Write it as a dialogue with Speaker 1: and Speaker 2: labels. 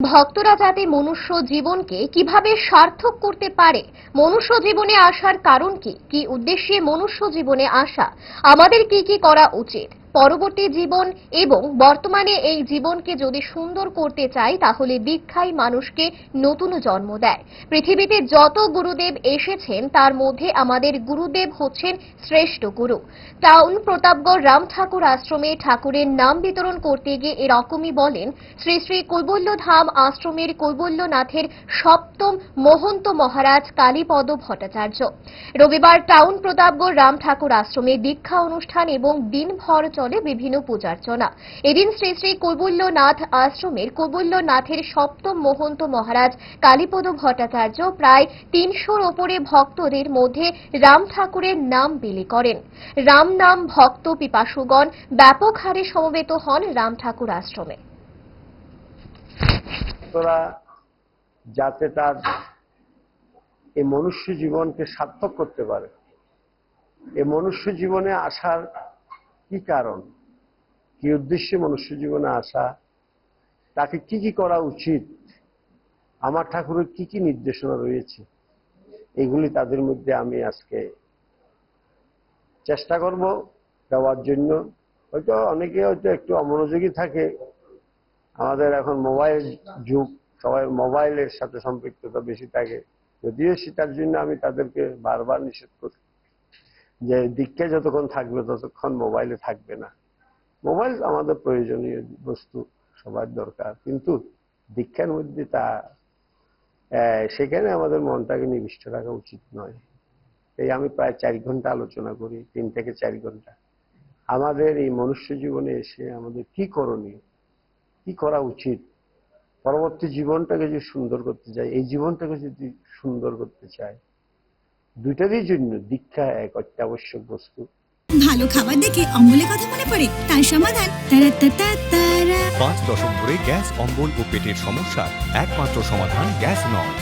Speaker 1: ভক্তরা যাতে মনুষ্য জীবনকে কীভাবে সার্থক করতে পারে, মনুষ্য জীবনে আসার কারণ কি কি উদ্দেশ্যে মনুষ্য জীবনে আসা, আমাদের কি কি করা উচিত? পরবর্তী জীবন এবং বর্তমানে এই জীবনকে যদি সুন্দর করতে চাই, তাহলে দীক্ষাই মানুষকে নতুন জন্ম দেয়। পৃথিবীতে যত গুরুদেব এসেছেন, তার মধ্যে আমাদের গুরুদেব হচ্ছেন শ্রেষ্ঠ গুরু। টাউন প্রতাপগড় রাম ঠাকুর আশ্রমে ঠাকুরের নাম বিতরণ করতে গিয়ে এরকমই বলেন, শ্রী শ্রী কৈবল্য ধাম আশ্রমের কৈবল্যনাথের সপ্তম মহন্ত মহারাজ কালীপদ ভট্টাচার্য। রবিবার টাউন প্রতাপগড় রাম ঠাকুর আশ্রমে দীক্ষা অনুষ্ঠান এবং দিনভর চলে বিভিন্ন পূজার্চনা। এদিন শ্রী শ্রী কৈবল্যনাথ আশ্রমের কৈবল্যনাথের সপ্তম মহন্ত মহারাজ কালীপদ ভট্টাচার্য প্রায় তিনশোর ওপরে ভক্তদের মধ্যে রাম ঠাকুরের নাম বিলি করেন। রাম নাম ভক্ত পিপাসুগণ ব্যাপক হারে সমবেত হন রাম ঠাকুর আশ্রমে।
Speaker 2: যাতে তার এই মনুষ্য জীবনকে সার্থক করতে পারে। এই মনুষ্য জীবনে আসার কি কারণ? কি উদ্দেশ্যে মনুষ্য জীবনে আসা? তাকে কি কি করা উচিত? আমার ঠাকুরের কি কি নির্দেশনা রয়েছে? এগুলি তাদের মধ্যে আমি আজকে চেষ্টা করব দেওয়ার জন্য। হয়তো অনেকে হয়তো একটু অমনোযোগী থাকে। আমাদের এখন মোবাইল যুগ, সবাই মোবাইলের সাথে সম্পৃক্ততা বেশি থাকে। যদিও সেটার জন্য আমি তাদেরকে বারবার নিষেধ করি যে দীক্ষা যতক্ষণ থাকবে ততক্ষণ মোবাইলে থাকবে না। মোবাইল আমাদের প্রয়োজনীয় বস্তু, সবার দরকার। কিন্তু দীক্ষার মধ্যে তা সেখানে আমাদের মনটাকে নিবিষ্ট রাখা উচিত নয়। এই আমি প্রায় চার ঘণ্টা আলোচনা করি, তিন থেকে চার ঘণ্টা। আমাদের এই মনুষ্য জীবনে এসে আমাদের কি করণীয়, কি করা উচিত? পরবর্তী জীবনটাকে যদি সুন্দর করতে চাই, এই জীবনটাকে যদি সুন্দর করতে চাই দুইটারই জন্য দীক্ষা এক অত্যাবশ্যক বস্তু।
Speaker 3: ভালো খাবার দেখে অম্বলের কথা মনে পড়ে তার সমাধান। তারা তারা তারা।
Speaker 4: পাঁচ দশক ধরে গ্যাস অম্বল ও পেটের সমস্যা একমাত্র সমাধান গ্যাস নল